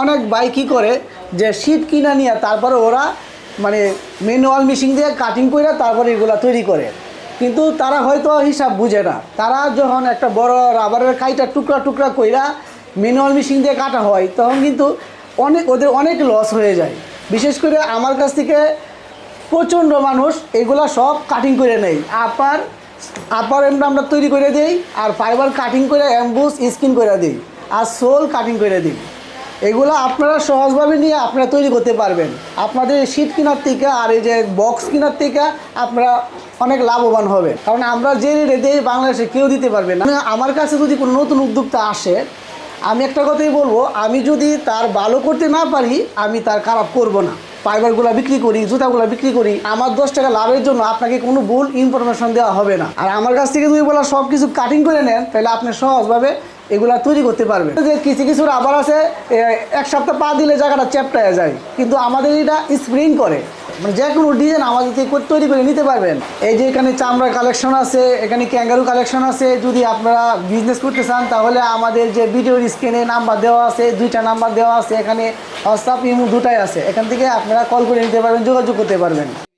অনেক ভাই কী করে যে শীট কিনা নিয়ে তারপরে ওরা মানে ম্যানুয়াল মেশিন দিয়ে কাটিং করে তারপরে এগুলো তৈরি করে। কিন্তু তারা হয়তো হিসাব বুঝে না। তারা যখন একটা বড় রাবারের কাইটা টুকরা টুকরা কইরা ম্যানুয়াল মেশিন দিয়ে কাটা হয়, তখন কিন্তু অনেক ওদের অনেক লস হয়ে যায়। বিশেষ করে আমার কাছ থেকে প্রচণ্ড মানুষ এগুলা সব কাটিং করে নেয়। আপার আপার এমটা আমরা তৈরি করে দিই, আর ফাইবার কাটিং করে অ্যাম্বুস স্কিন করে দিই। আর সোল কাটিং করে দিই। এগুলো আপনারা সহজভাবে নিয়ে আপনারা তৈরি করতে পারবেন। আপনাদের শীট কেনার থেকে আর এই যে বক্স কেনার থেকে আপনারা অনেক লাভবান হবে কারণ আমরা যে রেটে বাংলাদেশে কেউ দিতে পারবে না। আমার কাছে যদি কোনো নতুন উদ্যোক্তা আসে, আমি একটা কথাই বলব, আমি যদি তার ভালো করতে না পারি, আমি তার খারাপ করব না। ফাইবারগুলো বিক্রি করি, জুতাগুলো বিক্রি করি, আমার দশ টাকা লাভের জন্য আপনাকে কোনো ভুল ইনফরমেশন দেওয়া হবে না। আর আমার কাছ থেকে যদি বলা সব কিছু কাটিং করে নেন, তাহলে আপনি সহজভাবে এগুলা তৈরি করতে পারবেন যে কিছু কিছু রাবার আছে এক সপ্তাহ পা দিলে জায়গাটা চ্যাপটায় যায়। কিন্তু আমাদের এটা স্প্রিং করে। মানে যে কোনো ডিজাইন আমাদের থেকে তৈরি করে নিতে পারবেন। এই যে এখানে চামড়ার কালেকশন আছে, এখানে ক্যাঙ্গারু কালেকশন আছে। যদি আপনারা বিজনেস করতে চান, তাহলে আমাদের যে ভিডিওর স্ক্রিনে নাম্বার দেওয়া আছে, দুইটা নাম্বার দেওয়া আছে। এখানে হোয়াটসঅ্যাপ ইমো দুটাই আছে। এখান থেকে আপনারা কল করে নিতে পারবেন, যোগাযোগ করতে পারবেন।